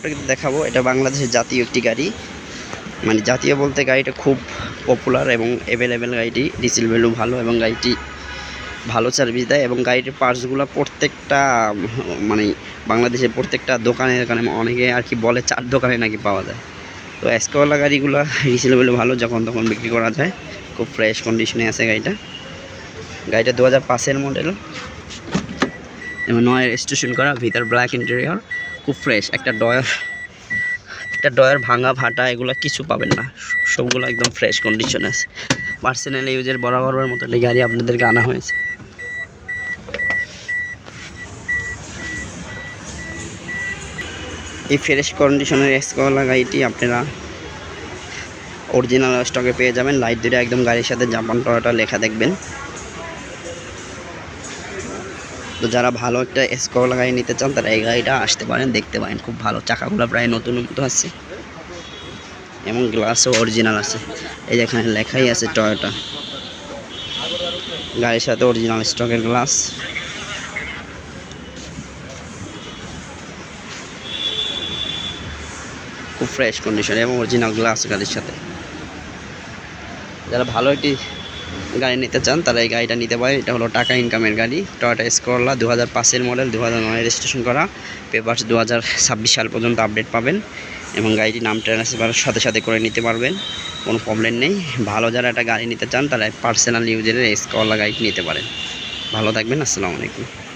আপনাকে দেখাবো, এটা বাংলাদেশের জাতীয় একটি গাড়ি। মানে জাতীয় বলতে গাড়িটা খুব পপুলার এবং অ্যাভেলেবেল গাড়িটি। ডিসেল ভ্যালু ভালো এবং গাড়িটি ভালো সার্ভিস দেয় এবং গাড়িটির পার্টসগুলো প্রত্যেকটা মানে বাংলাদেশের প্রত্যেকটা দোকানে দোকানে অনেকে আর কি বলে চার দোকানে নাকি পাওয়া যায়। তো এসকওয়ালা গাড়িগুলো ডিসেল ভ্যালু ভালো, যখন তখন বিক্রি করা যায়। খুব ফ্রেশ কন্ডিশনে আছে গাড়িটা। গাড়িটা দু হাজার পাঁচের মডেল এবং নয় রেজিস্ট্রেশন করা, ভিতর ব্ল্যাক ইন্টেরিয়র খুব ফ্রেশ একটা ডয়ার একটা ডয়ার ভাঙা ফাটা এগুলো কিছু পাবেন না। সবগুলো একদম ফ্রেশ কন্ডিশন আছে। পার্সোনাল ইউজের বরাবরের মতো এই গাড়ি আপনাদেরকে আনা হয়েছে। এই ফ্রেশ কন্ডিশনের এক্সকলা গাড়িটি আপনারা অরিজিনাল স্টকে পেয়ে যাবেন। লাইট দুটো একদম গাড়ির সাথে জাপান টরাটা লেখা দেখবেন। তো যারা ভালো একটা স্কোলা গাড়ি নিতে চান, তারা এই গাড়িটা আসতে পারেন, দেখতে পারেন। খুব ভালো, চাকাগুলো প্রায় নতুন মতো আছে। এবং গ্লাসও অরিজিনাল আছে। এই যে এখানে লেখাই আছে টয়োটা গাড়ির সাথে অরিজিনাল স্টকের গ্লাস খুব ফ্রেশ কন্ডিশন এবং অরিজিনাল গ্লাস গাড়ির সাথে। যারা ভালো একটি গাড়ি নিতে চান তারা এই গাড়িটা নিতে পারে এটা হলো টাকা ইনকামের গাড়ি। টয়টা স্কোরলা দু হাজার পাঁচের মডেল দু হাজার নয় রেজিস্ট্রেশন করা। পেপার্স দু হাজার ছাব্বিশ সাল পর্যন্ত আপডেট পাবেন এবং গাড়িটি নাম ট্রান্সফার সাথে সাথে করে নিতে পারবেন। কোনো প্রবলেম নেই। ভালো যারা একটা গাড়ি নিতে চান, তারা পার্সোনাল ইউজের স্কোরলা গাড়িটি নিতে পারেন। ভালো থাকবেন, আসসালামু আলাইকুম।